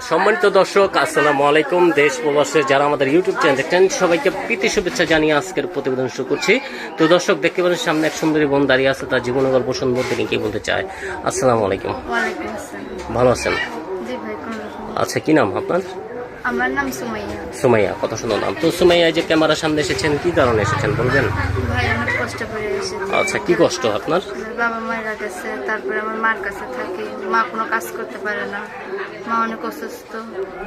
সম্মানিত দর্শক আসসালাম আলাইকুম। দেশ প্রবাসের যারা আমাদের ইউটিউব চ্যানেল দেখছেন সবাইকে প্রীতি শুভেচ্ছা জানিয়ে আজকের প্রতিবেদন শুরু করছি। তো দর্শক দেখতে পারেন সামনে এক সুন্দরী বোন দাঁড়িয়ে আছে তার জীবনের গল্প সম্পর্কে তিনি কি বলতে চায়? আসসালামু আলাইকুম। ভালো আছেন? আচ্ছা কি নাম আপনার? আমার নাম সুমাইয়া। সুমাইয়া কত সুন্দর নাম তো সুমাইয়া যে ক্যামেরার সামনে এসেছেন কি কারণে এসেছেন বলবেন? ভাই অনেক কষ্ট করে এসেছি আচ্ছা কি কষ্ট আপনার? বাবা মায়েরা গেছে তারপরে আমার মার কাছে থাকি। মা কোনো কাজ করতে পারে না। মা অনেক অসুস্থ।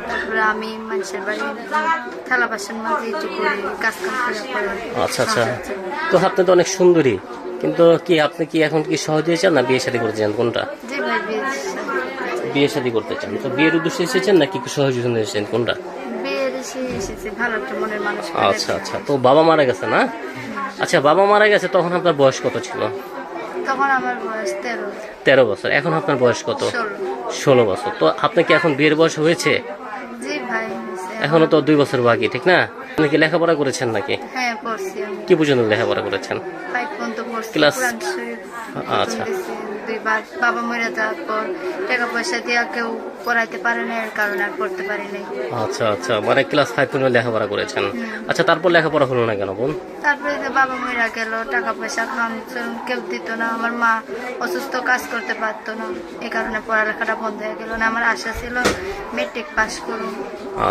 তারপরে আমি মানুষের বাড়ি থালা বাসন মাঝে একটু করি কাজ কাম করে আচ্ছা আচ্ছা। তো আপনি তো অনেক সুন্দরী। কিন্তু কি আপনি কি এখন কি সহজে চান না বিয়ে শাদী করতে চান কোনটা? জি ভাই বিয়ে। বিয়ে শাদী করতে চান? তো বিয়ের উদ্দেশ্যে এসেছেন নাকি সহজে এসেছেন? কোনটা। আচ্ছা আচ্ছা। তো বাবা মারা গেছে না? আচ্ছা বাবা মারা গেছে তখন আপনার বয়স কত ছিল? তখন আমার বয়স তেরো। তেরো বছর। এখন আপনার বয়স কত? ষোলো। বছর। তো আপনি কি এখন বিয়ের বয়স হয়েছে। এখনও তো দুই বছর বাকি ঠিক না? আপনি কি লেখাপড়া করেছেন নাকি? হ্যাঁ কি পর্যন্ত লেখাপড়া করেছেন? ফাইভ পর্যন্ত পড়ছি। Class- আচ্ছা। দুইবার বাবা মরে যাওয়ার পর টাকা পয়সা দিয়ে কেউ পড়াইতে পারে না এর কারণে আর পড়তে পারি নাই। আচ্ছা আচ্ছা। মানে ক্লাস ফাইভ পর্যন্ত লেখাপড়া করেছেন। আচ্ছা তারপর লেখাপড়া হলো না কেন বোন? তারপরে যে বাবা মরে গেল টাকা পয়সা চলুন কেউ দিত না আমার মা অসুস্থ কাজ করতে পারতো না। এই কারণে পড়ালেখাটা বন্ধ হয়ে গেল। না আমার আশা ছিল মেট্রিক পাস করুন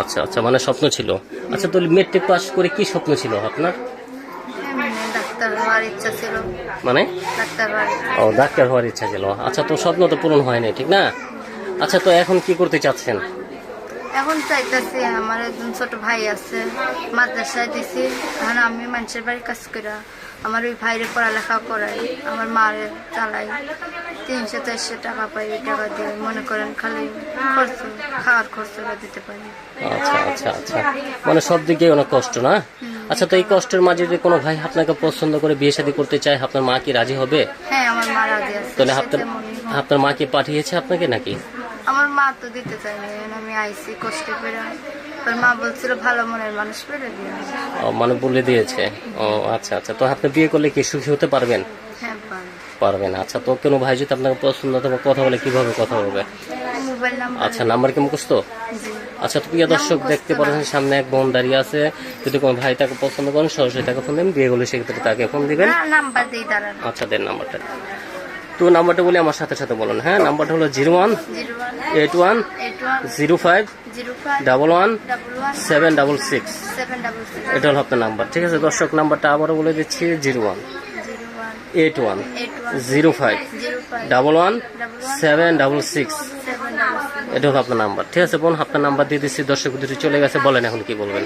আচ্ছা আচ্ছা মানে স্বপ্ন ছিল। আচ্ছা তো মেট্রিক পাস করে কি স্বপ্ন ছিল আপনার? ডাক্তার হওয়ার ইচ্ছা ছিল। মানে? ডাক্তার হওয়ার। ও ডাক্তার হওয়ার ইচ্ছা ছিল। আচ্ছা তো স্বপ্ন তো পূরণ হয়নি ঠিক না? আচ্ছা তো এখন কি করতে চাচ্ছেন? এখন চাইতেছি আমার একজন ছোট ভাই আছে মাদ্রাসায় দিছি। এখন আমি মানুষের বাড়ি কাজ করি আমার ওই ভাইরে পড়ালেখা করাই আমার মারে চালাই। তিনশো চারশো টাকা পাই টাকা দিয়ে মনে করেন খালি খরচ খাওয়ার খরচটা দিতে পারি। আচ্ছা আচ্ছা আচ্ছা। মানে সব দিকে অনেক কষ্ট না? আচ্ছা তো এই কষ্টের মাঝে যদি কোনো ভাই আপনাকে পছন্দ করে বিয়ে শাদী করতে চায় আপনার মা কি রাজি হবে? হ্যাঁ আমার মা রাজি আছে তাহলে আপনার আপনার মা কি পাঠিয়েছে আপনাকে নাকি? মা তো দিতে এখন আমি আইসি কষ্টে পেরে তোর মা বলছিল ভালো মনের মানুষ পেরে বিয়ে ও, মানে বলে দিয়েছে। ও আচ্ছা আচ্ছা। তো আপনি বিয়ে করলে কি সুখী হতে পারবেন? হ্যাঁ পারি পারবেন। আচ্ছা তো কোনো ভাই যদি আপনাকে পছন্দ অথবা কথা বলে কীভাবে কথা বলবে? আচ্ছা নাম্বার কি মুখস্থ? আচ্ছা তো প্রিয় দর্শক দেখতে পাচ্ছেন সামনে এক বোন দাঁড়িয়ে আছে। যদি কোনো ভাই তাকে পছন্দ করেন সরাসরি তাকে ফোন দেবেন। বিয়ে করলে সেক্ষেত্রে তাকে ফোন দিবেন। আচ্ছা দেন নাম্বারটা। তো নাম্বারটা বলে আমার সাথে সাথে বলুন হ্যাঁ? নাম্বারটা হলো zero one zero eight one zero five double one seven double six এটা হলো আপনার নাম্বার। ঠিক আছে দর্শক নাম্বারটা আবারও বলে দিচ্ছি zero one eight one zero five double one seven double six এটা হলো আপনার নাম্বার। ঠিক আছে বোন আপনার নাম্বার দিয়ে দিচ্ছি দর্শক দুটি চলে গেছে বলেন এখন কি বলবেন।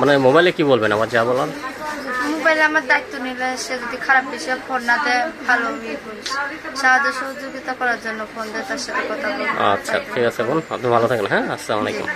মানে মোবাইলে কি বলবেন আমার যা বলার? মোবাইলে আমার দায়িত্ব নিলে সে যদি খারাপ বিষয়ে ফোন না দেয়, ভালো সাহায্য সহযোগিতা করার জন্য ফোন দেয়, তার সাথে কথা বলব। আচ্ছা ঠিক আছে বোন। আপনি ভালো থাকেন হ্যাঁ? আসসালামু আলাইকুম।